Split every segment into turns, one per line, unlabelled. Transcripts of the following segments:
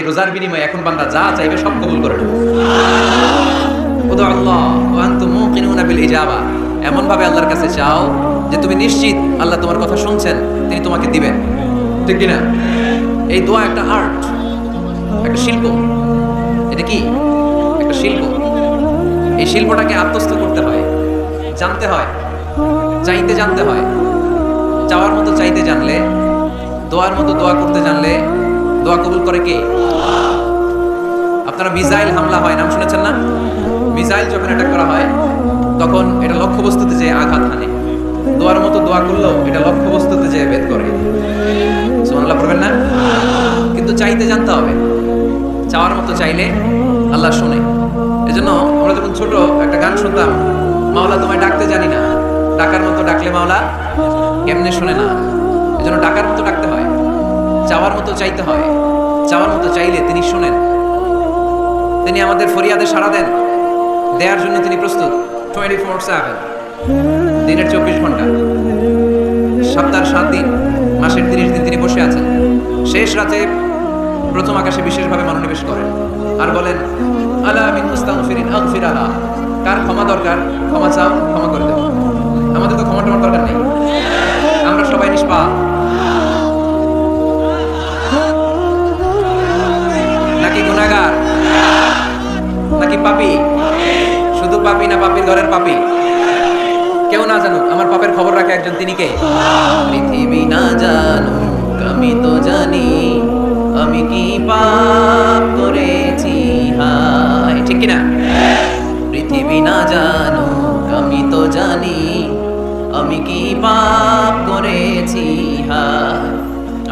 রোজার বিনিময়ে এখন বান্দা যা চাইবে সব কবুল করে এমন ভাবে আল্লাহর কাছে চাও যে তুমি নিশ্চিত আল্লাহ তোমার কথা শুনছেন, তিনি তোমাকে দিবেন। ঠিক কি না এই দোয়া একটা আর্ট একটা শিল্প। এটা কি? একটা শিল্প। এই শিল্পটাকে আত্মস্থ করতে হয়, জানতে হয়, চাইতে জানতে হয়। চাওয়ার মতো চাইতে জানলে, দোয়ার মতো দোয়া করতে জানলে দোয়া কবুল করে কে? আপনারা মিসাইল হামলা হয়, নাম শুনেছেন না? মিসাইল যখন অ্যাটাক করা হয়, তখন এটা লক্ষ্যবস্তুতে যে আঘাত হানে। দোয়ার মতো দোয়া করলেও এটা লক্ষ্যবস্তুতে যে ভেদ করে। সুবহানাল্লাহ পড়বেন না? কিন্তু চাইতে জানতে হবে। চাওয়ার মতো চাইলে আল্লাহ শুনে। এজন্য আমরা যখন ছোট একটা গান শুনতাম, মাওলা তোমায় ডাকতে জানি না। ডাকার মতো ডাকলে মাওলা কেমনে শোনে না? এজন্য ডাকার মতো ডাকতে হয়। চাওয়ার মতো চাইতে হয়। চাওয়ার মতো চাইলে তিনি শুনেন। তিনি আমাদের ফরিয়াদে সাড়া দেন। দেওয়ার জন্য তিনি প্রস্তুত। টোয়েন্টি ফোর সেভেন দিনের চব্বিশ ঘণ্টা। সপ্তাহের সাত দিন, মাসের তিরিশ দিন তিনি বসে আছেন। শেষ রাতে প্রথম আকাশে বিশেষভাবে মনোনিবেশ করেন। আর বলেন, আলা মিন মুস্তাগফিরিন, আগফির আলা। কার ক্ষমা দরকার, ক্ষমা চাও, ক্ষমা করে দেব আমাদের তো ক্ষমা টমার দরকার নেই। আমরা সবাই নিষ্পাপ। পাপি? শুধু পাপি না পাপির ঘরের পাপি? কেউ না জানুক, আমার পাপের খবর রাখে একজন, তিনি কে? পৃথিবী না জানুক, আমি তো জানি, আমি কি পাপ করেছি? হায়, ঠিক কি না পৃথিবী না জানুক, আমি তো জানি, আমি কি পাপ করেছি? হায়,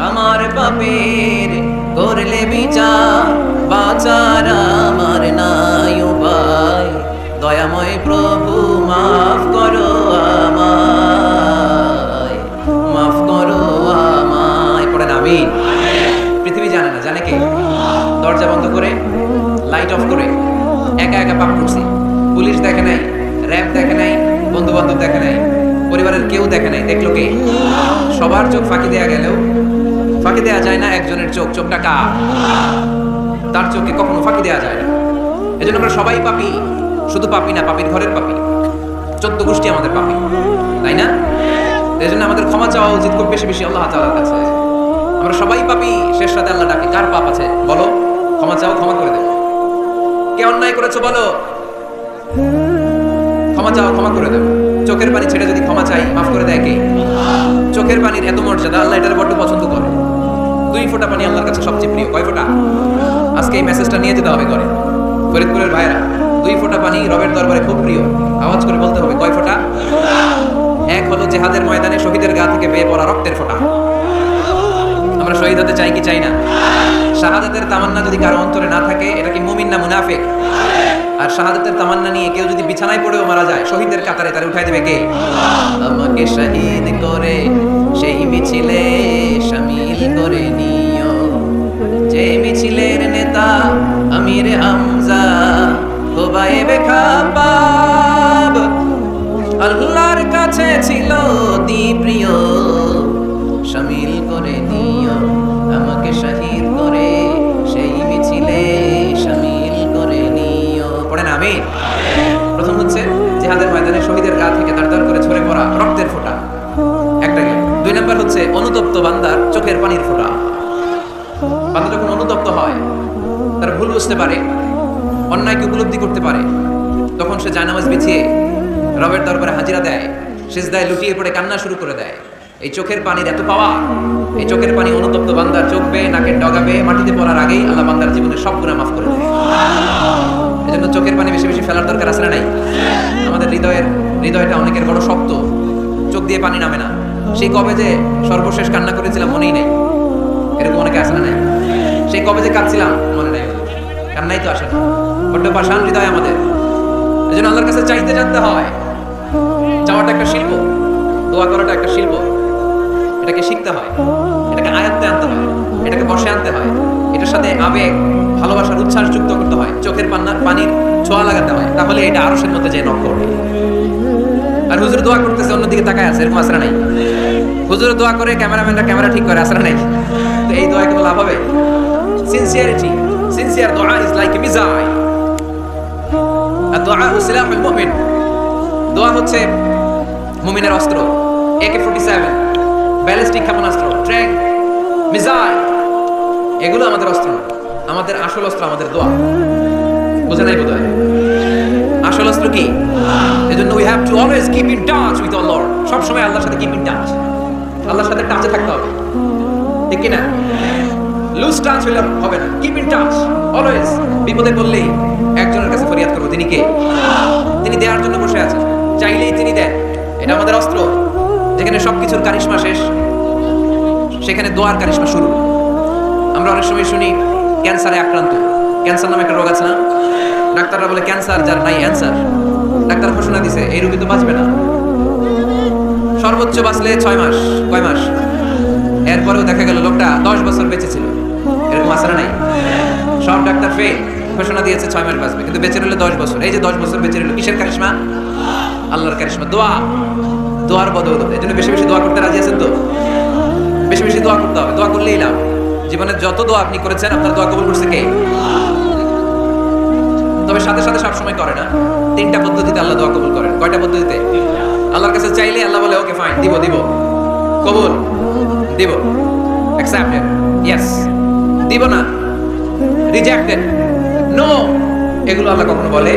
আমার পাপের করলে বিচার, বাচার আমার উপায় দয়াময় প্রভু, মাফ করো আমায়। মাফ করো আমায়। পড়েন আমি পৃথিবী জানে না, জানে কে? দরজা বন্ধ করে, লাইট অফ করে, একা একা পাপ করছি। পুলিশ দেখে নাই, র্যাব দেখে নাই বন্ধু বান্ধব দেখে নাই, পরিবারের কেউ দেখে নাই। দেখল কে? সবার চোখ ফাঁকি দেয়া গেলেও, ফাঁকি দেওয়া যায় না একজনের চোখ। চোখটা কার? তার চোখে কখনো ফাঁকি দেওয়া যায় না। এজন্য আমরা সবাই পাপি। শুধু পাপি না, পাপির ঘরের পাপি। চোদ্দ গোষ্ঠী আমাদের পাপি, তাই না? এই জন্য আমাদের ক্ষমা চাওয়া উচিত খুব বেশি বেশি আল্লাহ তাআলার কাছে। আমরা সবাই পাপি, শেষ রাতে আল্লাহ ডাকে, কার পাপ আছে? বলো, ক্ষমা চাও, ক্ষমা করে দেবো। কে অন্যায় করেছ বলো? ক্ষমা চাও, ক্ষমা করে দেবো। চোখের পানি ছেড়ে যদি ক্ষমা চাই, মাফ করে দেয় কে? চোখের পানির এত মর্যাদা, আল্লাহ এটার বড্ড পছন্দ করে। দুই ফোঁটা পানি আল্লাহর কাছে সবচেয়ে প্রিয়। কয় ফোঁটা? আজকে এই মেসেজটা নিয়ে যেতে হবে করে ফরিদপুরের ভাইরা দুই ফোঁটা পানি রবের দরবারে খুব প্রিয়। আওয়াজ করে বলতে হবে, কয় ফোঁটা? এক হলো জেহাদের ময়দানে শহীদের গা থেকে বেয়ে পড়া রক্তের ফোঁটা। আমরা শহীদ হতে চাই কি চাই না? শাহাদাতের তামান্না যদি কারও অন্তরে না থাকে, এটা কি মুমিন না মুনাফিক? আর শাহাদাতের তামান্না নিয়ে কেউ যদি বিছানায় পড়েও মারা যায়, শহীদের কাতারে তারে উঠাই দেবে কে? আমাকে শহীদ করে, সেই মিছিলে শামিল করে নিও। যে মিছিলের নেতা আমির হামজা হোবাইবে খাবাব আল্লাহর কাছে ছিল অতি প্রিয় শামিল করে নিও, আমাকে শহীদ করে সেই মিছিলে শামিল করে নিও। পড়েন আমি? প্রথম হচ্ছে জেহাদের ময়দানে শহীদের গা থেকে দাঁড় করে ছড়ে পড়া রক্তের ফোঁটা। একটা গেল দুই নম্বর হচ্ছে অনুতপ্ত বান্দার চোখের পানির ফোঁটা। বান্দা যখন অনুতপ্ত হয়, তার ভুল বুঝতে পারে। অন্যায়কে উপলব্ধি করতে পারে। তখন সে জানামাজ বিছিয়ে রবের দরবারে হাজিরা দেয়, সেজদায় লুটিয়ে পড়ে কান্না শুরু করে দেয়। এই চোখের পানির এত পাওয়া, এই চোখের পানি অনুতপ্ত বান্দার চোখ বেয়ে, নাকের ডগা বেয়ে, মাটিতে পড়ার আগেই আল্লাহ বান্দার জীবনের সব গুণা মাফ করে দেয়। এজন্য চোখের পানি বেশি বেশি ফেলার দরকার আছে না নাই? আমাদের হৃদয়ের, হৃদয়টা অনেকের বড় শক্ত। চোখ দিয়ে পানি নামে না। সেই কবে যে সর্বশেষ কান্না করেছিলাম মনেই নেই। এরকম অনেকে আসে না সেই কবে যে কাঁদছিলাম মনে নেই। কান্নাই তো আসে না। বড্ড পাষাণ হৃদয় আমাদের। এই জন্য আল্লাহর কাছে চাইতে জানতে হয় চাওয়াটা একটা শিল্প, দোয়া করাটা একটা শিল্প। এটাকে শিখতে হয়, এটাকে আয়ত্তে আনতে হয়, এটাকে বসে আনতে হয়, এটার সাথে আবেগ, ভালোবাসার উচ্ছ্বাস যুক্ত করতে হয়, চোখের পান্নার পানির ছোঁয়া লাগাতে হয়। তাহলে এটা আরসের মধ্যে যে নক আর হুজুর দোয়া করতেছে, অন্যদিকে তাকায় আছে, এরকম আসরা নাই। হুজুর দোয়া করে, ক্যামেরাম্যানরা ক্যামেরা ঠিক করে আসরা নাই। তো এই দোয়া কোনো লাভ হবে? সিনসিয়ারিটি সিনসিয়ার দোয়া ইজ লাইক আর দোয়া সিলাহুল মুমিন। দোয়া হচ্ছে মুমিনের অস্ত্র একে ফোর্টি সেভেন ব্যালিস্টিক ক্ষেপণাস্ত্র ট্র্যাক মিসাইল, এগুলো আমাদের অস্ত্র আমাদের আসল অস্ত্র আমাদের দোয়া। বোঝা নাই বোধ আসল অস্ত্র কি? এজন্য we have to always keep in touch with Allah সব সময় আল্লাহর সাথে কিপ ইন টাচ আল্লাহর সাথে টাচে থাকতে হবে। ঠিক কি না লুজ টাচ হইলে হবে না। কিপ ইন টাচ অলওয়েজ বিপদে পড়লেই একজনের কাছে ফরিয়াদ করব, তিনি কে? তিনি দেওয়ার জন্য বসে আছেন চাইলেই তিনি দেন। এটা আমাদের অস্ত্র। যেখানে সবকিছুর কারিশমা শেষ, সেখানে দোয়ার কারিশমা শুরু। আমরা অনেক সময় শুনি, ক্যান্সারে আক্রান্ত। ক্যান্সার নামে একটা রোগ আছে না? ডাক্তাররা বলে, ক্যান্সার যার নাই, অ্যান্সার। ডাক্তার ঘোষণা দিছে, এই রোগী তো বাঁচবে না। সর্বোচ্চ বাঁচলে ছয় মাস। কয় মাস? এরপরেও দেখা গেল, লোকটা দশ বছর বেঁচে ছিল। এরকম আসারা নাই? সব ডাক্তার ফেল ঘোষণা দিয়েছে ছয় মাস বাঁচবে। কিন্তু বেঁচে রইলে দশ বছর। এই যে দশ বছর বেঁচে রইল, কিসের কারিশমা? আল্লাহর কারিশমা। দোয়া। দোয়ার বদৌলত। এই জন্য বেশি বেশি দোয়া করতে রাজি আছেন তো? বেশি বেশি দোয়া করতে হবে। দোয়া করলেই লাভ। জীবনে যত দোয়া আপনি করেছেন, আপনার দোয়া কবুল করছে কে? তবে সাথে সাথে সব সময় করে না। তিনটা পদ্ধতিতে আল্লাহ দোয়া কবুল করেন। কয়টা পদ্ধতিতে? আল্লাহর কাছে চাইলে আল্লাহ বলে, ওকে ফাইন দিব দিব। কবুল? দিব। অ্যাকসেপ্টেড ইয়েস দিব না? রিজেক্টেড নো এগুলো আল্লাহ কখনো বলে?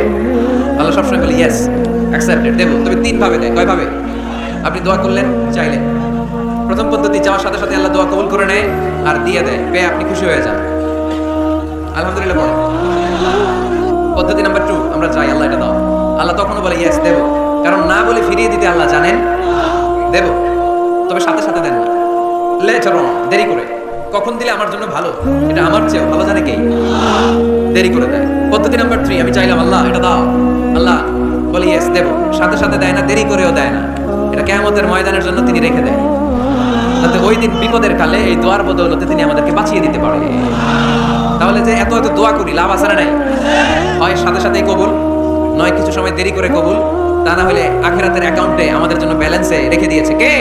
আল্লাহ সবসময় বলে ইয়েস অ্যাকসেপ্টেড দেব তবে তিন ভাবে দেয়। কয় ভাবে? আপনি দোয়া করলেন, চাইলেন। প্রথম পদ্ধতি, যাওয়ার সাথে সাথে আল্লাহ দোয়া কবুল করে নেয় আর দিয়ে দেয়। পেয়ে আপনি খুশি হয়ে যান। আলহামদুলিল্লাহ বলেন। পদ্ধতি নাম্বার টু আমরা চাই আল্লাহ এটা দাও। আল্লাহ তখনও বলে ইয়েস দেব। কারণ না বলে ফিরিয়ে দিতে আল্লাহ জানেন। দেব। তবে সাথে সাথে দেন না। অন দেরি করে। কখন দিলে আমার জন্য ভালো? এটা আমার চেয়ে ভালো জানে কে? দেরি করে দেয়। পদ্ধতি নাম্বার থ্রি আমি চাইলাম, আল্লাহ, এটা দাও। আল্লাহ বলি ইয়েস দেব। সাথে সাথে দেয় না, দেরি করেও দেয় না। এটা কেমতের ময়দানের জন্য তিনি রেখে দেয়। যাতে ওই দিন বিপদের কালে এই দোয়ার বদৌলতে তিনি আমাদেরকে বাঁচিয়ে দিতে পারে। তাহলে যে এত এত দোয়া করি, লাভ আছে নাই? হয় সাথে সাথেই কবুল, নয় কিছু সময় দেরি করে কবুল। তা না হলে আখেরাতের অ্যাকাউন্টে আমাদের জন্য ব্যালেন্সে রেখে দিয়েছে কে?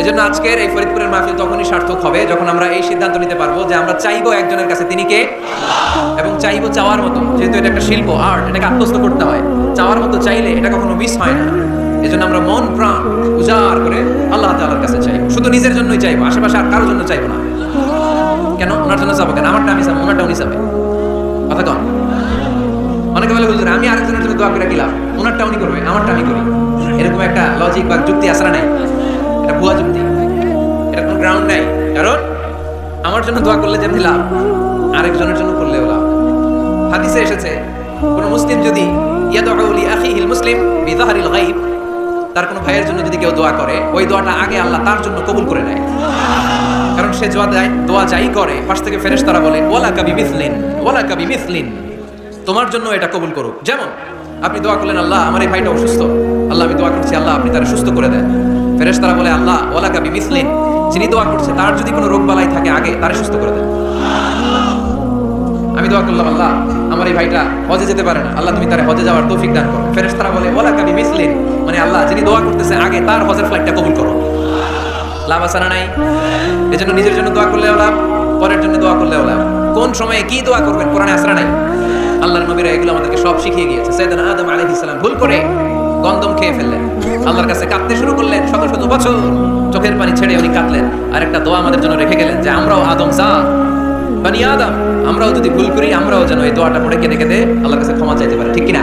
এই জন্য আজকের এই ফরিদপুরের মাহফিল তখনই সার্থক হবে যখন আমরা এই সিদ্ধান্ত নিতে পারব যে আমরা চাইব একজনের কাছে তিনি কে? এবং চাইব চাওয়ার মতো, যেহেতু এটা একটা শিল্প, আর্ট, এটাকে আত্মস্থ করতে হয়। চাওয়ার মতো চাইলে এটা কখনো মিস হয় না। এই জন্য আমরা মন, প্রাণ উজাড় করে আল্লাহ তাআলার কাছে চাইব। শুধু নিজের জন্যই চাইব, আশেপাশে আর কারোর জন্য চাইব না। কেন? ওনার জন্য চাবো কেন? আমারটা আমি চাবো ওনারটা উনি চাবে। কথা কন। অনেকে বলে, হুজুর, আমি আরেকজনের জন্য দোয়া করে গেলাম ওনারটা উনি করবে, আমারটা আমি করি। এরকম একটা লজিক বা যুক্তি আসরা নাই। এটা ভুয়া যুক্তি এটা কোনো গ্রাউন্ড নাই। কারণ আমার জন্য দোয়া করলে যেমনি লাভ, আরেকজনের জন্য করলেও লাভ। হাদিসে এসেছে, কোন মুসলিম যদি ইয়াদউলি আখিহিল মুসলিম বিযাহরিল গায়ব, তার কোনো ভাইয়ের জন্য যদি কেউ দোয়া করে, ওই দোয়াটা আগে আল্লাহ তার জন্য কবুল করে নেয়। কারণ সে দোয়া দেয় দোয়া যাই করে, পাশ থেকে ফেরেশতারা বলে ওয়ালা কাবি মিসলিন ওয়ালা কাবি মিসলিন তোমার জন্য এটা কবুল করুক। যেমন, আপনি দোয়া করলেন, আল্লাহ, আমার এই ভাইটা অসুস্থ। আল্লাহ, আমি দোয়া করছি, আল্লাহ, আপনি তারা সুস্থ করে দেন। ফেরেশতারা বলে, আল্লাহ ওয়ালা কাবি মিসলিন যিনি দোয়া করছে, তার যদি কোনো রোগ বালাই থাকে, আগে তারা সুস্থ করে দেন। আমি দোয়া করলাম, আল্লাহ, আমার এই ভাইটা হজে যেতে পারে না। আল্লাহ, তুমি তার হজে যাওয়ার তৌফিক দান করো। ফেরেশতারা বলে ওলা কাবি মিসলিন মানে আল্লাহ, যিনি দোয়া করতেছে, আগে তার হজের ফ্লাইটটা কবুল করো। লাভ আছে না নাই? এজন্য নিজের জন্য দোয়া করলেও লাভ, পরের জন্য দোয়া করলেও লাভ। কোন সময়ে কি দোয়া করবেন, কোরআনে আসরা নাই? আল্লাহর নবীরা এগুলো আমাদেরকে সব শিখিয়ে গিয়েছে। সাইয়েদনা আদম আলাইহিস সালাম ভুল করে গন্ধম খেয়ে ফেললেন। আল্লাহর কাছে কাঁদতে শুরু করলেন শত শত বছর। চোখের পানি ছেড়ে উনি কাঁদলেন। আর একটা দোয়া আমাদের জন্য রেখে গেলেন যে, আমরাও আদম সা বানি আদম, আমরাও যদি ভুল করি, আমরাও যেন এই দোয়াটা পড়ে কেঁদে কেঁদে আল্লাহর কাছে ক্ষমা চাইতে পারে। ঠিক কিনা?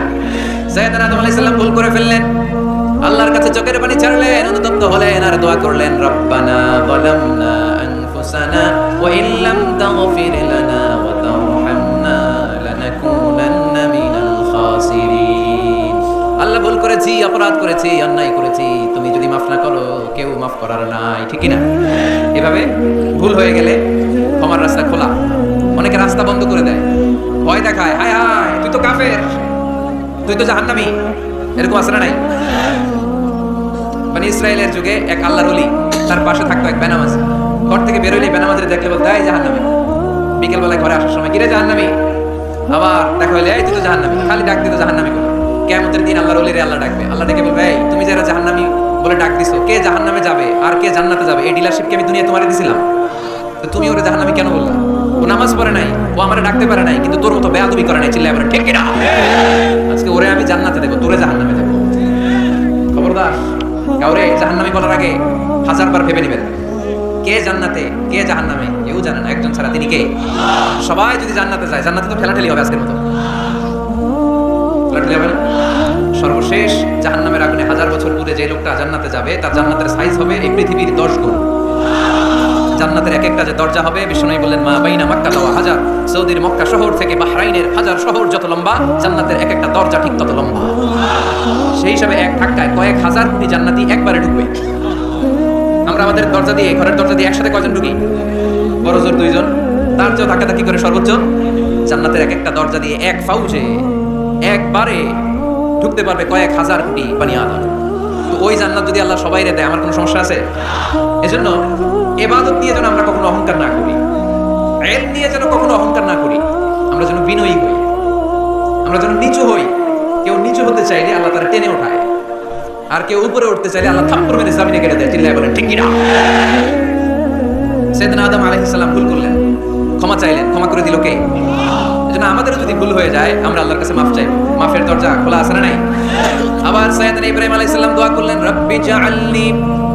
সাইয়েদনা আদম আলাইহিস সালাম ভুল করে ফেললেন। আল্লাহর কাছে চোখের পানি ছাড়লেন, অনুতপ্ত হলেন আর দোয়া করলেন, রব্বানা যালামনা আনফুসানা, ওয়া ইল্লাম তাগফির লানা ওয়া তারহামনা লানাকুনান্না করেছি, অপরাধ করেছি, অন্যায় করেছি, তুমি যদি মাফ না করো, কেউ মাফ করার নাই, ঠিক না এভাবে ভুল হয়ে গেলে ক্ষমার রাস্তা খোলা। অনেকে রাস্তা বন্ধ করে দেয়। ভয় দেখায়, হায় হায়, তুই তো কাফের, তুই তো জাহান্নামী, এরকম আসরা নাই? মানে ইসরায়েলের যুগে এক আল্লাহর অলি তার পাশে থাকতো এক বেনামাজ। ঘর থেকে বেরোলেই বেনামাজের দেখলে বলতে, এই জাহান্নামী। বিকেল বেলায় ঘরে আসার সময়, কিরে জাহান্নামী? আবার দেখা হইলে, এই, তুই তো জাহান্নামী। খালি ডাক দিত জাহান্নামী বলে কেমতের দিন আল্লাহর অলিরে আল্লাহ ডাকবে। আল্লাহ ডেকে বলবে, এই, তুমি যারা জাহান্নামী বলে ডাক দিছো, কে জাহান্নামে যাবে? আর কে জান্নাতে যাবে? এই ডিলারশিপ কি আমি দুনিয়া তোমারে দিছিলাম? তো তুমি ওরে জাহান্নামী কেন বললা? ও নামাজ পড়ে নাই, ও আমারে ডাকতে পারে নাই, কিন্তু তোর মতো বেয়াদবি করে নাই চিল্লাই ঠিক কিনা আজকে ওরে আমি জান্নাতে দেবো তোরে জাহান্নামে দেবো। খবরদার, কাউরে জাহান্নামে বলার আগে হাজারবার ভেবে নেবেন। কে জান্নাতে, কে জাহান্নামে? কেউ জানে না, একজন ছাড়া তিনি কে? সবাই যদি জান্নাতে যায়, জান্নাতে তো ঠেলাঠেলি হবে আজকের মতো। হবে না সর্বশেষ জাহান্নামের আগুনে হাজার বছর দূরে যে লোকটা জান্নাতে যাবে, তার জান্নাতের সাইজ হবে এই পৃথিবীর দশ গুণ। জান্নাতের এক একটা যে দরজা হবে বিষ্ণু বললেন, মা বাইনা মক্কা দেওয়া হাজার। সৌদির মক্কা শহর থেকে বাহরাইনের হাজার শহর যত লম্বা, জান্নাতের এক একটা দরজা ঠিক তত লম্বা। সেই হিসাবে এক ধাক্কায় কয়েক হাজার কোটি জান্নাতি একবারে ঢুকবে আমরা আমাদের দরজা দিয়ে, ঘরের দরজা দিয়ে একসাথে কয়জন ঢুকি বড় জোর দুইজন। তার চেয়েও ধাক্কা ধাক্কি করে সর্বোচ্চ। জান্নাতের এক একটা দরজা দিয়ে এক ফাউজে একবারে ঢুকতে পারবে কয়েক হাজার কোটি বানি আদম তো ওই জান্নাত যদি আল্লাহ সবাই রে দেয়, আমার কোনো সমস্যা আছে? এজন্য এবাদত নিয়ে যেন আমরা কখনো অহংকার না করি। এল নিয়ে যেন কখনো অহংকার না করি। আমরা যেন বিনয়ী হই। আমরা যেন নিচু হই। কেউ নিচু হতে চাইলে আল্লাহ তারা টেনে ওঠায়। আর কেউ উপরে উঠতে চাইলে আল্লাহ থাপ্পর মেরে জামিনে কেটে দেয়। চিল্লায় বলেন, ঠিক কিনা সেদিন আদম আলাইহিসসালাম ভুল করলেন। ক্ষমা চাইলেন। ক্ষমা করে দিল কে? এজন্য আমাদেরও যদি ভুল হয়ে যায়, আমরা আল্লাহর কাছে মাফ চাইব মাফের দরজা খোলা আছে না নাই? আবার সাইয়েদনা ইব্রাহিম আলাইহিস সালাম দোয়া করলেন, রব্বি জাআলনি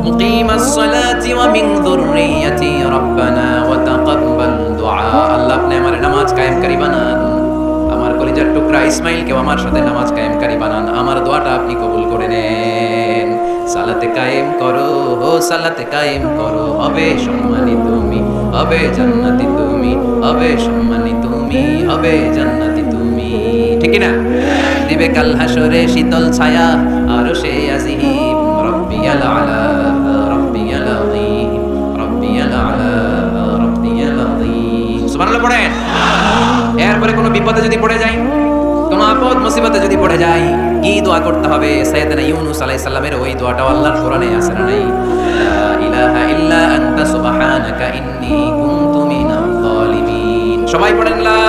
মুকিমাস সালাতি ওয়া মিন যুররিয়াতি রব্বানা ওয়া তাকাব্বাল দুআ। আল্লাহ আপনি আমার নামাজ কায়েমকারী বানান। আমার কলিজার টুকরা ইসমাইলকেও আমার সাথে নামাজ কায়েমকারী বানান। আমার দোয়াটা আপনি কবুল করে নেন। সালাতে কায়েম করো, ও সালাতে কায়েম করো। হবে সম্মানী তুমি, হবে জান্নাতি তুমি, হবে সম্মানী তুমি হবে জান্নাতি তুমি। ঠিক না দিবে কাল হাসরে শীতল ছায়া, আর সে আযীম। সুবহানাল্লাহ এরপরে কোনো বিপদে যদি পড়ে যাই কোনো আপদ মুসিবতে যদি পড়ে যাই কি দোয়া করতে হবে? সাইয়েদনা ইউনুস আলাইহিস সালামের ওই দোয়াটাও আল্লাহর কোরআনে আছে না নাই? লা ইলাহা ইল্লা আনতা, সুবহানাকা ইন্নী কুনতু সবাই পড়েন লা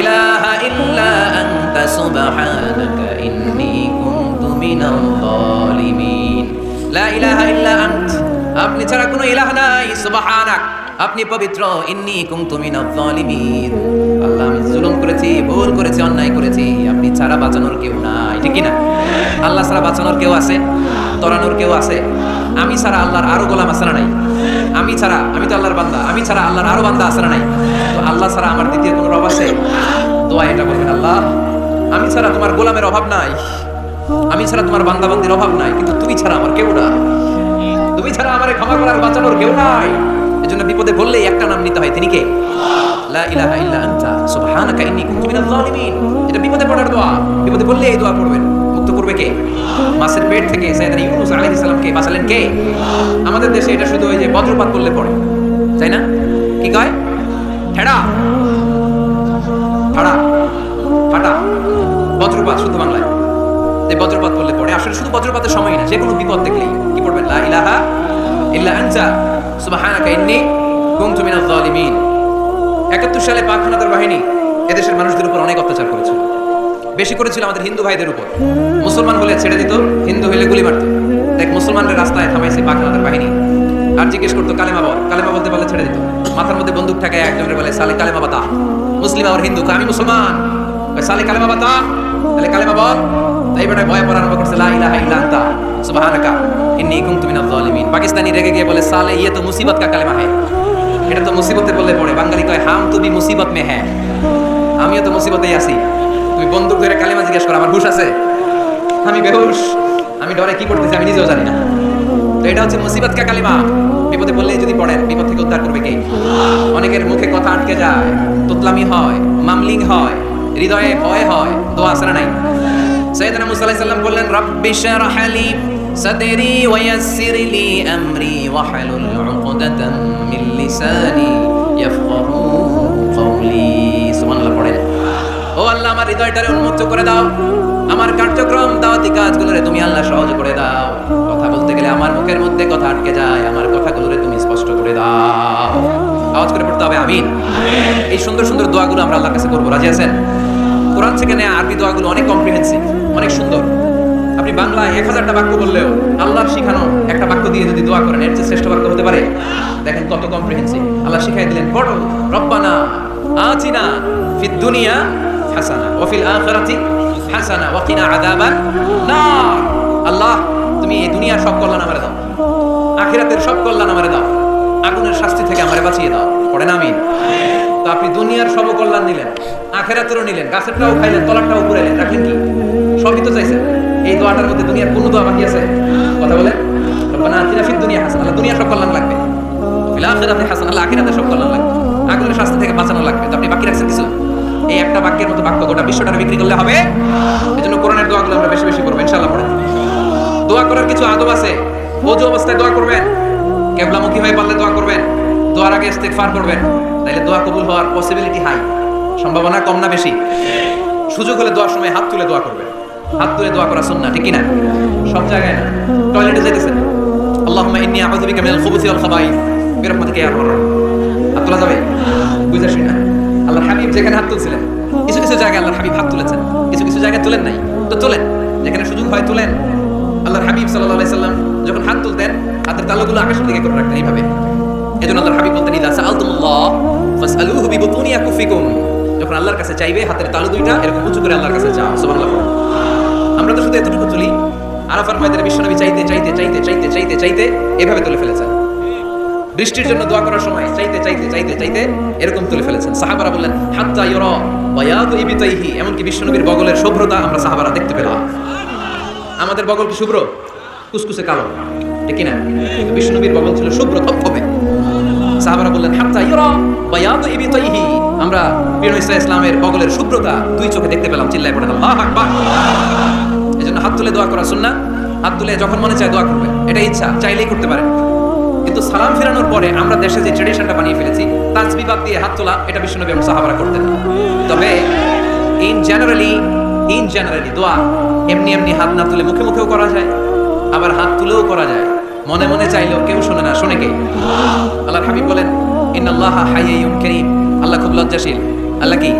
ইলাহা ইল্লা আনতা সুবহানাকা ইন্নী কুনতু মিনাল যালিমিন। লা ইলাহা ইল্লা আপনি ছাড়া কোনো ইলাহ নাই, সুবহানাক। আপনি পবিত্র, ইন্নি কুনতু মিনাল যালিমিন। আল্লাহ, আমি জুলুম করেছি, ভুল করেছি, অন্যায় করেছি। আপনি ছাড়া বাঁচানোর কেউ নাই, ঠিক না? আল্লাহ ছাড়া বাঁচানোর কেউ আছে? তরানোর কেউ আছে? আমি ছাড়া আল্লাহর আরও গোলাম আছে না নাই? আমি ছাড়া, আমি তো আল্লাহর বান্দা, আমি ছাড়া আল্লাহর আরও বান্দা আছে নাই? তো আল্লাহ ছাড়া আমার দ্বিতীয় কোনো রব আছে? দোয়া এটা বলবেন আল্লাহ। আমি ছাড়া তোমার গোলামের অভাব নাই। আমি ছাড়া তোমার বান্দাবান্দির অভাব নাই, কিন্তু তুমি ছাড়া আমার কেউ নাই। তুমি ছাড়া আমার ক্ষমা করার, বাঁচানোর কেউ নাই। এজন্য বিপদে বললেই একটা নাম নিতে হয়। তিনি কে? লা ইলাহা ইল্লা আনতা। সুবহানাকা ইন্নী কুনতু মিনাল যালিমিন। এটা বিপদে পড়ার দোয়া। বিপদে পড়লে এই দোয়া পড়বেন। মুক্ত করবে কে? মাছের পেট থেকে সাইয়েদনা ইউনূস আলাইহিস সালামকে বাঁচালেন কে? আমাদের দেশে এটা শুধু ওই যে বজ্রপাত করলে পড়ে তাই না? কি কয়? ঠেড়া। ফাড়া ফাটা। বজ্রপাত শুদ্ধ বাংলায়। যে বজ্রপাত বললে পড়ে আসলে শুধু বজ্রপাতের সময় না যে কোনো বিপদ দেখলেই। কি পড়বেন? লা ইলাহা ইল্লা আনতা, সুবহানাকা ইন্নী কুনতু মিনাজ জালিমিন 71 সালে পাক বাহিনী এদেশের মানুষদের উপর অনেক অত্যাচার করেছিল বেশি করেছিল আমাদের হিন্দু ভাইদের উপর। মুসলমান হলে ছেড়ে দিত, হিন্দু হলে গুলি মারত। দেখ মুসলমানদের রাস্তায় থামাইছে পাক হানাদার বাহিনী। আর জিজ্ঞেস করতো, কালেমা বল? কালেমা বলতে পারলে ছেড়ে দিত। মাথার মধ্যে বন্দুক ঠেকায় একজনের বলে, সালে কালেমা বাতা। মুসলিম আর হিন্দু আমি মুসলমান। সালে কালেমা বাতা? তাহলে কালেমা বল। তাই বেটা ভয় পড়া আরম্ভ করছে, লা ইলাহা ইল্লা সুবহানাকা, ইন্নী কুনতু মিনাজ জালিমিন পাকিস্তানি রেগে গিয়ে বলে, সালে ইয়ে তো মুসিবত কা কালেমা হ্যায়? এটা তো মুসিবতে বললে পড়ে। বাঙালি কয়, হাম তুমি মুসিবত মে হ্যাঁ আমিও তো মুসিবতেই আছি। তুমি বন্দুক ধরে কালেমা জিজ্ঞেস করো, আমার হুশ আছে? আমি বেহুশ। আমি ডরে কি করতেছি আমি নিজেও জানি না। তো এটা হচ্ছে মুসিবত কা কালিমা। বিপদে বললেই যদি পড়েন, বিপদ থেকে উদ্ধার করবে কে? অনেকের মুখে কথা আটকে যায়, তোতলামি হয়, মামলিং হয়, হৃদয়ে ভয় হয়, দোয়া আসে নাই? সৈয়দনা মুসা আলাইহিস সালাম বললেন, রাব্বি শরহ লি সাদরি ওয়া ইয়াসসির লি আমরি ওয়া হালুল উকদাতাম মিন লিসানি ইয়াফকাহু কওলি। সুবহানাল্লাহ, পড়েন। ও আল্লাহ আমার হৃদয়টারে উন্মুক্ত করে দাও। আমার কার্যক্রম দাওয়াতি কাজগুলোরে তুমি আল্লাহ সহজ করে দাও। কথা বলতে গেলে আমার মুখের মধ্যে কথা আটকে যায় আমার কথাগুলোরে তুমি স্পষ্ট করে দাও। আওয়াজ করে পড়তে হবে আমিন। এই সুন্দর সুন্দর দোয়াগুলো আমরা আল্লাহর কাছে করব রাজি আছেন? কোরআন থেকে নেওয়া আরবি দোয়াগুলো অনেক কম্প্রিহেন্সিভ অনেক সুন্দর। আপনি বাংলায় এক হাজারটা বাক্য বললেও আল্লাহর শিখানো একটা বাক্য দিয়ে যদি দোয়া করেন এর চেয়ে শ্রেষ্ঠ বাক্য হতে পারে? দেখেন কত কম্প্রিহেন্সিভ আল্লাহ শিখাই দিলেন পড়ো রব্বানা আতিনা ফিদ দুনিয়া হাসানা। ওয়া ফিল আখিরাতি হাসানা, ওয়া কিনা আযাবান নার। তুমি এই দুনিয়ার সব কল্যাণ আমারে দাও। আখিরাতের সব কল্যাণ আমারে দাও। আগুনের শাস্তি থেকে আমারে বাঁচিয়ে দাও। পড়েন, আমিন। তো আপনি দুনিয়ার সব কল্যাণ নিলেন, আখেরাতেরও নিলেন, গাছেরটাও খাইলেন, তলারটাও ঘুরাইলেন রাখলেন কি? সবই তো চাইছেন। এই দোয়াটার মধ্যে দুনিয়ার কোনো দোয়া বাকি আছে? কথা বলেন। রব্বানা আতিনা দুনিয়া হাসান, আল্লাহ দুনিয়ার সব কল্যাণ লাগবে। ফিল আখিরাতে হাসান, আল্লাহ আখিরাতে সব কল্যাণ লাগবে। আগুনের শাস্তি থেকে বাঁচানো লাগবে। তো আপনি বাকি রাখছেন কিছু? এই একটা বাক্যের মতো বাক্য গোটা বিশ্বটারে বিক্রি করলে হবে। এজন্য কোরআনের দোয়াগুলো আমরা বেশি বেশি করব, ইনশাআল্লাহ পড়েন দোয়া করার কিছু আদব আছে। ওজু অবস্থায় দোয়া করবেন, কেবলামুখী হয়ে পারলে দোয়া করবেন, দোয়ার আগে ইস্তেগফার করবেন তাইলে দোয়া কবুল হওয়ার পসিবিলিটি হাই সম্ভাবনা কম না বেশি। সুযোগ হলে দোয়ার সময় হাত তুলে দোয়া করবেন। হাত তুলে দোয়া করা সুন্নাহ, ঠিক কি না? সব জায়গায় না। টয়লেটে যাইতেছেন। আল্লাহুম্মা ইন্নী আউযু বিকা খুবুসি ওয়াল খাবাইস। বিরহমাতিকা ইয়া আরহামার হাত তোলা যাবে? বুঝা শুনা আল্লাহর হাবিব যেখানে হাত তুলছিলেন, কিছু কিছু জায়গায় আল্লাহর হাবিব হাত তুলেছেন, কিছু কিছু জায়গায় তুলেন নাই। তো তোলেন, যেখানে সুযোগ হয় তুলেন। আল্লাহর হাবিব আলাইহি সাল্লাম যখন হাত তুলতেন, হাতের তালুগুলো আকাশের দিকে করে রাখতেন এইভাবে। আল্লাহর হাবিব বলতেন, ইদা সাআলতুমুল্লাহ ফাসআলুহু বিবুতুনি আকুফিকুম যখন আল্লাহর কাছে চাইবে, হাতের তালু দুইটা এরকম উঁচু করে আল্লাহর কাছে চাও সুবহানাল্লাহ। আমরা তো শুধু এতটুকু তুলি। আরাফার ময়দানে বিশ্বনবী চাইতে চাইতে চাইতে চাইতে চাইতে চাইতে এভাবে তুলে ফেলেছেন। বৃষ্টির জন্য দোয়া করার সময় চাইতে চাইতে চাইতে চাইতে এরকম তুলে ফেলেছেন। সাহাবারা বললেন, হাত্তা ইয়রা বায়াদু ইবিতাইহি এমনকি বিশ্বনবীর বগলের শুভ্রতা আমরা সাহাবারা দেখতে পেলাম। আমাদের বগল কি শুভ্র? কুসকুসে কালো। ঠিক না বিষ্ণুবীর বগল ছিল শুভ্র থপথপে সাহাবারা বললেন, হাত্তা ইরা বায়াদু ইবিতাইহি আমরা প্রিয় ঈসা ইসলামের বগলের শুভ্রতা দুই চোখে দেখতে পেলাম, চিল্লায় পড়ে আল্লাহু আকবার! এজন্য হাত তুলে দোয়া করা সুন্নাহ। হাত তুলে যখন মনে চায় দোয়া করবে। এটা ইচ্ছা, চাইলেই করতে পারেন কিন্তু সালাম ফেরানোর পরে আমরা দেশে যে ট্রেডিশনটা বানিয়ে ফেলেছি তাসবি বাদ দিয়ে হাত তোলা, এটা বিষ্ণুনবী এবং সাহাবারা করতেন তবে ইন জেনারেলি ইন জেনারেলি দোয়া এমনি এমনি হাত না তুলে মুখে মুখেও করা যায়, আবার হাত তুলেও করা যায়। মনে মনে চাইলেও কেউ শোনে না, শোনে কে? আল্লাহর হাবিব বলেন, ইন্নাল্লাহা হাইয়ুন কারীম। আল্লাহ খুব লজ্জাশীল। আল্লাহ কি?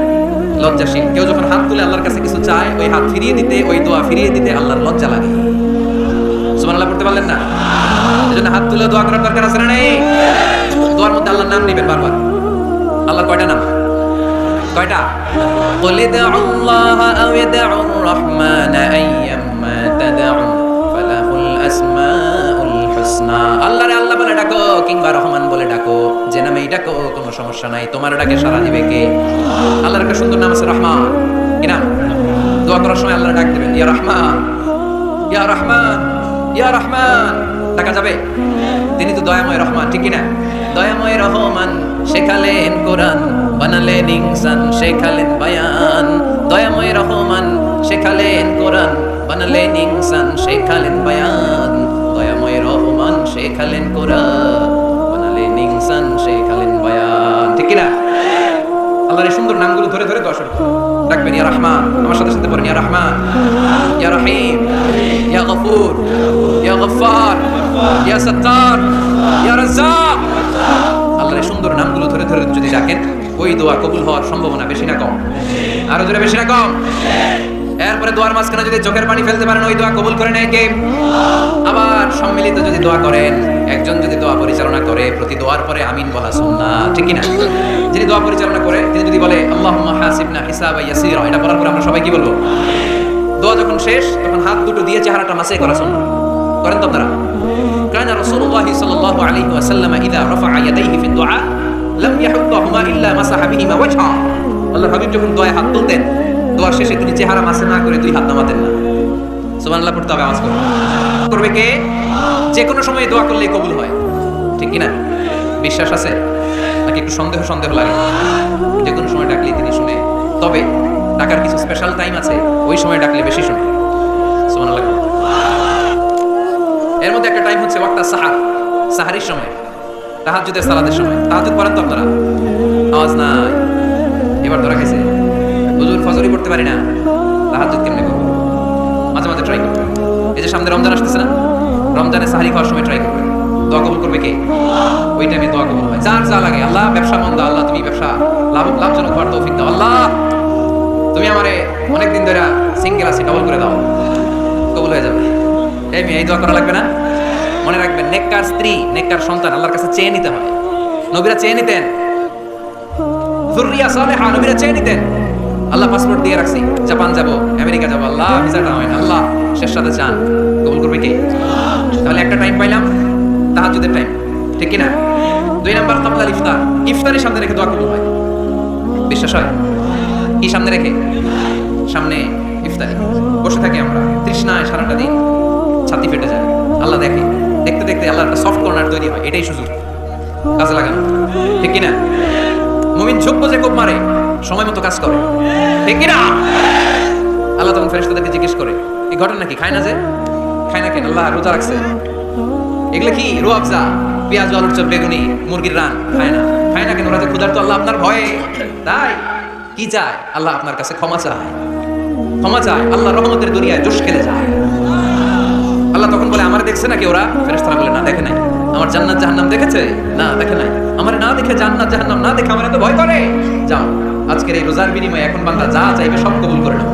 লজ্জাশীল। কেউ যখন হাত তুলে আল্লাহর কাছে কিছু চায়, ওই হাত ফিরিয়ে দিতে, ওই দোয়া ফিরিয়ে দিতে আল্লাহর লজ্জা লাগে। সুবহানাল্লাহ পড়তে পারলেন না? এজন্য হাত তুলে দোয়া করার দরকার আছে না নেই দোয়ার মধ্যে আল্লাহর নাম নেবেন বারবার আল্লাহর কয়টা নাম কয়টা قل ادعوا الله أو ادعوا الرحمن أيما تدعوا فله الأسماء الحسنى আল্লাহ রে আল্লাহ বলে ডাকো কিংবা রহমান বলে ডাকো যে নামেই ডাকো কোনো সমস্যা নাই তোমার ডাকে সারা দিবে কে আল্লাহর একটা সুন্দর নাম আছে রহমান কি নাম দোয়া করার সময় আল্লাহ ডাক দেবেন ইয়া রহমান ইয়া রহমান ইয়া রহমান টাকা যাবে? তিনি তো দয়াময় রহমান, ঠিক না দয়াময় রহমান শেখালেন কোরআন, বানালেন ইনসান, শেখালেন বায়ান। দয়াময় রহমান শেখালেন কোরআন, বানালেন ইনসান, শেখালেন বায়ান। দয়াময় রহমান শেখালেন কোরআন, বানালেন ইনসান, শেখালেন বায়ান। ঠিক না আল্লাহর সুন্দর নামগুলো ধরে ধরে দশ ডাকবেন, ইয়া রহমান আমার সাথে সাথে পড়েন, ইয়া রহমান ইয়া রহিম ইয়া গফুর ইয়া গফফার ইয়া সত্তার, ইয়া রাজ্জাক। আল্লাহর সুন্দর নামগুলো ধরে ধরে যদি ডাকেন, ওই দোয়া কবুল হওয়ার সম্ভাবনা বেশি না কম। আরও জোরে বেশি না কম। এরপরে দোয়ার মাঝখানে যদি চোখের পানি ফেলতে পারেন, ওই দোয়া কবুল করে নেয় কে? আবার সম্মিলিত যদি দোয়া করেন, একজন যদি দোয়া পরিচালনা করে, প্রতি দোয়ার পরে আমিন বলা সুন্না ঠিক না যিনি দোয়া পরিচালনা করে, তিনি যদি বলে, আল্লাহুম্মা হাসিবনা হিসাবা ইয়াসিরা এটা বলার পরে আমরা সবাই কি বলব? দোয়া যখন শেষ, তখন হাত দুটো দিয়ে চেহারাটা মাসে করা সুন্না করেন তো আপনারা? কানা রাসূলুল্লাহ সাল্লাল্লাহু আলাইহি ওয়াসাল্লাম ইদা রাফাআ ইয়াদাইহি ফি দুআ লাম ইয়াহুদ্দাহুমা ইল্লা মাসাহা বিহিমা ওয়াজহা আল্লাহর হাবিব যখন দোয়ায় হাত তুলতেন, দোয়া শেষে তিনি চেহারা মাসে না করে দুই হাত নামাতেন না। সুবহানাল্লাহ, পড়তে হবে আওয়াজ করবে করবে কে? যে কোনো সময় দোয়া করলে কবুল হয়। ঠিক কি না বিশ্বাস আছে? নাকি একটু সন্দেহ সন্দেহ লাগে? যে কোনো সময় ডাকলে তিনি শুনে। তবে ডাকার কিছু স্পেশাল টাইম আছে, ওই সময় ডাকলে বেশি শুনে। এর মধ্যে একটা টাইম হচ্ছে ওয়াক্তা সাহার। সাহারির সময়। তাহাজ্জুদের সালাদের সময়। তাহাজ্জুদ পড়েন তো আপনারা। আওয়াজ নাই। এবার ধরা গেছে হুজুর ফজরই পড়তে পারি না। তাহাজ্জুদ কেমনে করব? মাঝে মাঝে ট্রাই করবেন এই যে সামনে রমজান আসতেছে না? রমজানে সাহারি খাওয়ার সময় ট্রাই করবেন দোয়া কবুল করবে কে? ওই টাইমে দোয়া কবুল হয়। যার যা লাগে। আল্লাহ ব্যবসা মন্দ, আল্লাহ তুমি ব্যবসা লাভ লাভজনক হওয়ার তৌফিক দাও। আল্লাহ, তুমি আমারে অনেকদিন ধরে সিঙ্গেল আছি ডবল করে দাও। কবুল হয়ে যাবে। এই মেয়ে, এই দোয়া করা লাগবে না? মনে রাখবেন, নেককার স্ত্রী, নেককার সন্তান আল্লাহর কাছে চেয়ে নিতে হয়। নবীরা চেয়ে নিতেন। জুরিয়া সালেহা, নবীরা চেয়ে নিতেন। আল্লাহ পাসপোর্ট দিয়ে রাখছি, জাপান যাব, আমেরিকা যাব, আল্লাহ ভিসাটা হয় আল্লাহ, শেষ সাথে চান, কবুল করবে কে? তাহলে একটা টাইম পাইলাম তাহাজুদের টাইম ঠিক কি না দুই নাম্বার কাবলাল ইফতার, ইফতারের সামনে রেখে দোয়া কবুল হয়। বিশ্বাস হয়? কি সামনে রেখে? সামনে ইফতারি। বসে থাকি আমরা, তৃষ্ণায় সারাটা দিন, ছাতি ফেটে যায়। আল্লাহ দেখে। দেখতে দেখতে আল্লাহ একটা সফট কর্নার তৈরি হয়, এটাই সুযোগ। কাজে লাগানো। ঠিক কিনা? মুমিন ঝোঁক যে কোপ মারে, সময় মতো কাজ করে। ঠিক কিনা? আল্লাহ তখন ফেরেশতাদেরকে জিজ্ঞেস করে এই ঘটনা কি? খায় না যে? খায় না কেন? আল্লাহ রোজা রাখছে। এগুলো কি? রুয়াবজা পেঁয়াজ, আলুর চপ, বেগুনি, মুরগির রান, খায় না। খায় না কেন? ওরা যে ক্ষুধার্ত আল্লাহ আপনার ভয়ে। তাই? কি চায়? আল্লাহ আপনার কাছে ক্ষমা চায়। ক্ষমা চায়। আল্লাহ রহমতের দুনিয়ায় জোশ খেলে যায়। আমার দেখছে নাকি ওরা? ফেরেশতারা বলে, না, দেখে নাই। আমার জান্নাত জাহান্নাম দেখেছে? না, দেখে নাই। আমার না দেখে জান্নাত জাহান্নাম না দেখে আমার এত ভয় করে? যাও, আজকের এই রোজার বিনিময়ে এখন বান্দা যা চাইবে সব কবুল করে নাও।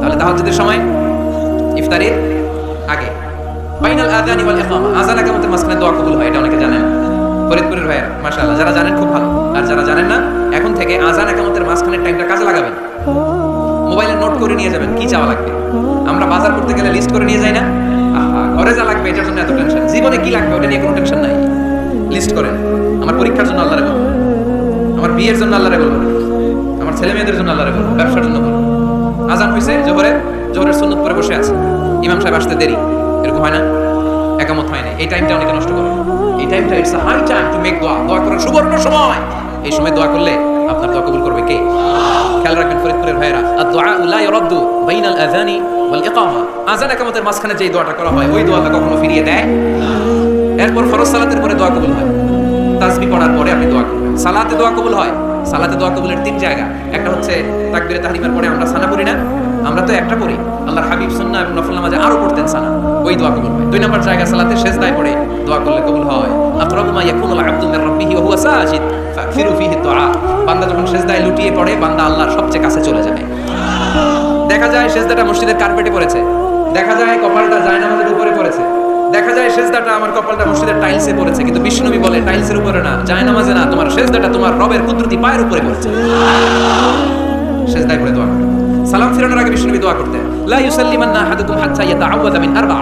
তাহলে তাহাজ্জুদের সময়, ইফতারের আগে। ফাইনাল আযানি ওয়াল ইকামা। আযান ইকামতের মাঝখানে দোয়া কবুল হয়, এটা অনেকে জানেন। ফরিদপুরের ভাইয়া মাশাআল্লাহ, যারা জানেন খুব ভালো। আর যারা জানেন না, এখন থেকে আযান ইকামতের মাঝখানের টাইমটা কাজে লাগাবেন। মোবাইলে নোট করে নিয়ে যাবেন, কি চাওয়া লাগবে? আমরা বাজার করতে গেলে লিস্ট করে নিয়ে যাই না? ঘরে যা লাগবে, এটার জন্য এত টেনশন জীবনে কি লাগবে, ওটা নিয়ে কোনো টেনশন নাই। লিস্ট করেন। আমার পরীক্ষার জন্য আল্লাহরে বলব আমার বিয়ের জন্য আল্লাহরে বলব আমার ছেলে মেয়েদের জন্য আল্লাহরে বলব ব্যবসার জন্য বলব আজান হয়েছে জোহরে জোহরের সুন্নত পরে বসে আছে। ইমাম সাহেব আসতে দেরি। এরকম হয় না? একামত হয় না। এই টাইমটা অনেকে নষ্ট করে। এই টাইমটা it's a high time to make দোয়া দোয়া করার সুবর্ণ সময়। এই সময় দোয়া করলে আপনার দোয়া কবুল করবে কে? খেয়াল রাখবেন ফরিদপুরের ভাইয়েরা আর দোয়া উল্লাহ ইরাদ্দু বাইনাল আজানি ওয়াল ইকামা। আজান একামতের মাঝখানে যে দোয়াটা করা হয়, ওই দোয়াটা কখনো ফিরিয়ে দেয়? এরপর ফরজ সালাতের পরে দোয়া কবুল হয়। তাসবি পড়ার পরে আপনি দোয়া করবেন। সালাতে দোয়া কবুল হয়? সালাতে দোয়া কবুলের তিন জায়গা। একটা হচ্ছে তাকবিরে তাহরিমের পরে আমরা সানা পড়ি না? আমরা তো একটা পড়ি। আল্লাহর হাবিব, সুন্নাহ এবং নফল নামাজে আরও পড়তেন সানা ওই দোয়া কবুল হয়। দুই নম্বর জায়গা সালাতে সেজদায় পড়ে দোয়া করলে কবুল হয়। আকরাবু মা ইয়াকুনুল আবদু মির রাব্বিহি ওয়া হুয়া সাজিদ। ফাকফিরু ফিহি দুআ বান্দা যখন সেজদায় লুটিয়ে পড়ে, বান্দা আল্লাহর সবচেয়ে কাছে চলে যায়। দেখা যায় সেজদাটা মসজিদের কার্পেটে পড়েছে। দেখা যায় কপালটা জায়নামাজের উপরে পড়েছে। দেখা যায় সেজদাটা আমার কপালটা মসজিদের টাইলসে পড়েছে। কিন্তু বিষ্ণুনবী বলে, টাইলসের উপরে না, জায়নামাজে না। তোমার সেজদাটা তোমার রবের কুদরতি পায়ের উপরে পড়েছে। সেজদায় পড়ে দোয়া। সালাম ফিরানোর আগে বিষ্ণুনবী দোয়া করতেন লা আহাদুকুম হাত্তা মিন আরবা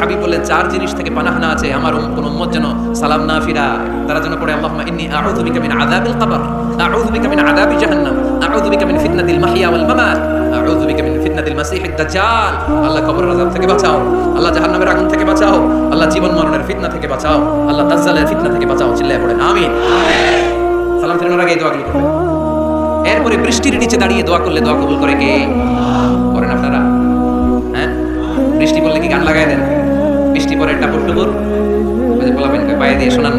হাবিব বললেন, চার জিনিস থেকে আছে, আমার কোন উম্মত যেন সালাম না তারা যেন পড়ে আউযু বিকা মিন আযাবিল কবর আউযু বিকা মিন আযাবি জাহান্নাম। আউযু বিকা মিন ফিতনাতিল মাহইয়া ওয়াল মামাত। আউযু বিকা মিন ফিতনাতিল দাজ্জাল। আল্লাহ কবরের আযাব থেকে বাঁচাও। আল্লাহ জাহান্নামের আগুন থেকে বাঁচাও। আল্লাহ জীবন মরণের ফিতনা থেকে বাঁচাও। আল্লাহ দাজ্জালের ফিতনা থেকে বাঁচাও। চিল্লায় পড়েন আমিন। সালাম ফিরানোর আগে এই এরপরে বৃষ্টির নিচে দাঁড়িয়ে দোয়া করলে দোয়া কবুল করে কে? করেন আপনারা? হ্যাঁ? বৃষ্টি পড়লে কি গান লাগাই দেন? বৃষ্টি পরে টাপুর টুপুর বলাবেন বাইরে দিয়ে শোনান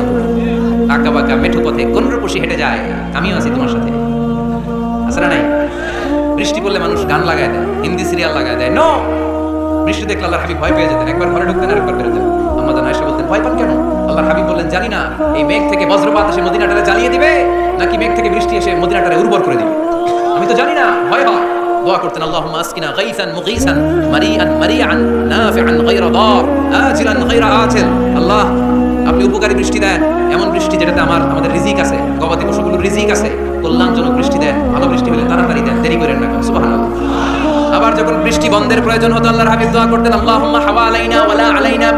আঁকা বাঁকা মেঠো পথে কোন রূপসী হেঁটে যায়। আমিও আছি তোমার সাথে। আছে না নাই? বৃষ্টি পড়লে মানুষ গান লাগায় দেয়। হিন্দি সিরিয়াল লাগায় দেয়। নো! বৃষ্টি দেখলে আল্লাহর হাবিব ভয় পেয়ে যেতেন। একবার ঘরে ঢুকতেন আর একবার বেরোতেন। আমাদের আয়সা বলতেন, ভয় পান কেন? আল্লাহর হাবিব বললেন, জানি না। এই মেঘ থেকে বজ্রপাত এসে মদিনাটারে জ্বালিয়ে দিবে। নাকি মেঘ থেকে বৃষ্টি এসে মদিনাটারে উর্বর করে দিবে? আমি তো জানি না, ভয় হয়। দোয়া করতেন, আল্লাহুম্মা আসকিনা গাইসান মুগীসান, মারিয়ান মারিয়ান, নাফিআন গায়রা দার, আজিলান গায়রা আতিল আল্লাহ, আপনি উপকারী বৃষ্টি দেন। এমন বৃষ্টি যেটাতে আমার, আমাদের রিজিক আছে, গবাদি পশুগুলোর রিজিক আছে, কল্যাণজনক বৃষ্টি দেন, ভালো বৃষ্টি হলে তাড়াতাড়ি দেন, দেরি করেন না সুবহানাল্লাহ। আবার যখন বৃষ্টি বন্ধের প্রয়োজন হতো, আল্লাহর হাবিব দোয়া করতেন, আল্লাহুম্মা হাওয়া আলাইনা ওয়ালা আলাইনা।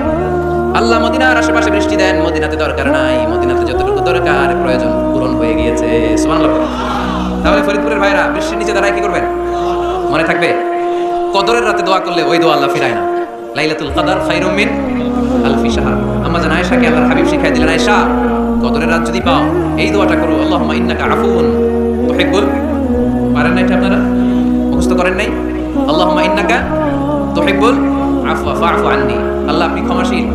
আল্লাহ মদিনার আশেপাশে বৃষ্টি দেন, মদিনাতে দরকার নাই, মদিনাতে যতটুকু দরকার প্রয়োজন। হয়ে গিয়েছে। তাহলে ফরিদপুরের ভাইরা, বৃষ্টির নিচে দাঁড়ায় কি করবেন? মনে থাকবে, কদরের রাতে দোয়া করলে ওই দোয়া আল্লাহ ফিরায় না। লাইলাতুল কদর খায়রুম মিন আলফি শাহর। আম্মা জান আয়েশাকে আল্লাহর হাবিব শিখাই দিলেন, আয়েশা, কদরের রাত যদি পাও, এই দোয়াটা করো। আল্লাহুম্মা ইন্নাকা আফুন তুহিব্বুল। পারেন না এটা আপনারা? মুখস্থ করেন নাই? আল্লাহুম্মা ইন্নাকা তুহিব্বুল। আফওয়া, ফাআফু আন্নি। আল্লাহ আপনি ক্ষমাশীল।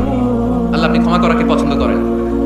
আল্লাহ আপনি ক্ষমা করাকে পছন্দ করেন।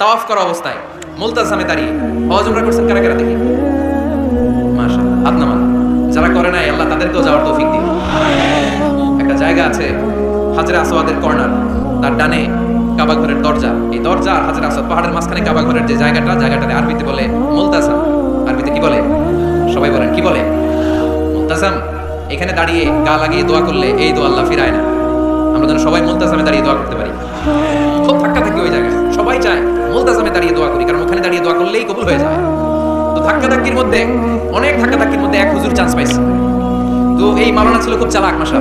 তাওয়াফ করা অবস্থায় মুলতাজামে দাঁড়িয়ে হজ উমরা করছেন কারা কারা দেখি? মাশাআল্লাহ, হাত নামান। যারা করে নাই, আল্লাহ তাদেরকেও যাওয়ার তৌফিক দিন একটা জায়গা আছে হাজরা আসওয়াদের কর্নার। তার ডানে কাবা ঘরের দরজা। এই দরজা আর হাজরা আসওয়াদ পাহাড়ের মাঝখানে কাবা ঘরের যে জায়গাটা, জায়গাটাতে আরবিতে বলে মুলতাজাম আরবিতে কি বলে? সবাই বলেন, কি বলে? মুলতাজাম এখানে দাঁড়িয়ে গা লাগিয়ে দোয়া করলে এই দোয়া আল্লাহ ফিরায় না। আমরা যেন সবাই মুলতাজামে দাঁড়িয়ে দোয়া করতে পারি। খুব ধাক্কা থাকি ওই জায়গায়। সবাই চায় দাঁড়িয়ে দোয়া করি, কারণ ওখানে দাঁড়িয়ে দোয়া করলেই কবুল হয়ে যায়। তো ধাক্কা ধাক্কির মধ্যে, অনেক ধাক্কা ধাক্কির মধ্যে এক হুজুর চান্স পাইছে। তো এই মালানা ছিল খুব চালাক মাসা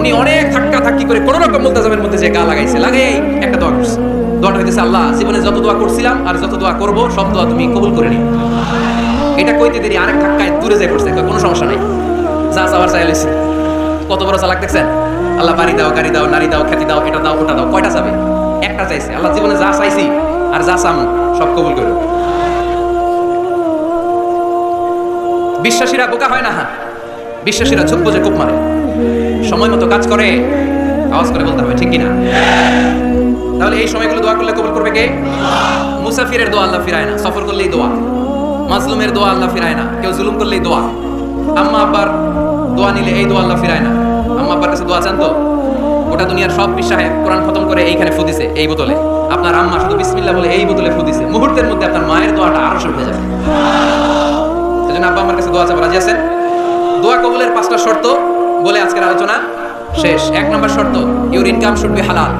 উনি অনেক ধাক্কা ধাক্কি করে কোন রকম মুলতাজামের মধ্যে যে গা লাগাইছে, লাগাই একটা দোয়া করছে। দোয়াটা হইতেছে, আল্লাহ, জীবনে যত দোয়া করছিলাম আর যত দোয়া করব, সব দোয়া তুমি কবুল করে নিও। এটা কইতে দেরি, আরেক ধাক্কায় দূরে যাই পড়ছে, কোনো সমস্যা নাই। যা চাওয়ার চাই লইছে। কত বড় চালাক দেখছেন? আল্লাহ, বাড়ি দাও, গাড়ি দাও, নারী দাও, খ্যাতি দাও, এটা দাও, ওটা দাও, কয়টা চাবে? একটা চাইছে। আল্লাহ, জীবনে যা চাইছি আর যা চামু, সব কবুল করো। বিশ্বাসীরা বোকা হয় না হ্যাঁ? বিশ্বাসীরা ঝুঁকবো যে কূপ মারে। সময় মতো কাজ করে, আওয়াজ করে বলতে হবে, ঠিক কিনা? তাহলে এই সময়গুলো দোয়া করলে কবুল করবে কে? মুসাফিরের দোয়া আল্লাহ ফিরায় না, সফর করলেই দোয়া। মাজলুমের দোয়া আল্লাহ ফিরায় না, কেউ জুলুম করলেই দোয়া। আম্মা আব্বার দোয়া নিলে এই দোয়া আল্লাহ ফিরায় না। আম্মা আব্বার কাছে দোয়া চান তো? গোটা দুনিয়ার সব বিশ্বাহে কোরআন খতম করে এইখানে ফুদিছে এই বোতলে। আপনার আম্মা শুধু বিসমিল্লা বলে এই বোতলে ফুদিছে মুহূর্তের মধ্যে আপনার মায়ের দোয়াটা আরও শুরু হয়ে যাবে। সেজন্য আব্বা আমার কাছে দোয়া চাবো রাজি আছেন? দোয়া কবুলের পাঁচটা শর্ত বলে আজকের আলোচনা শেষ। এক নম্বর শর্ত ইউর ইনকাম শুড বি হালাল।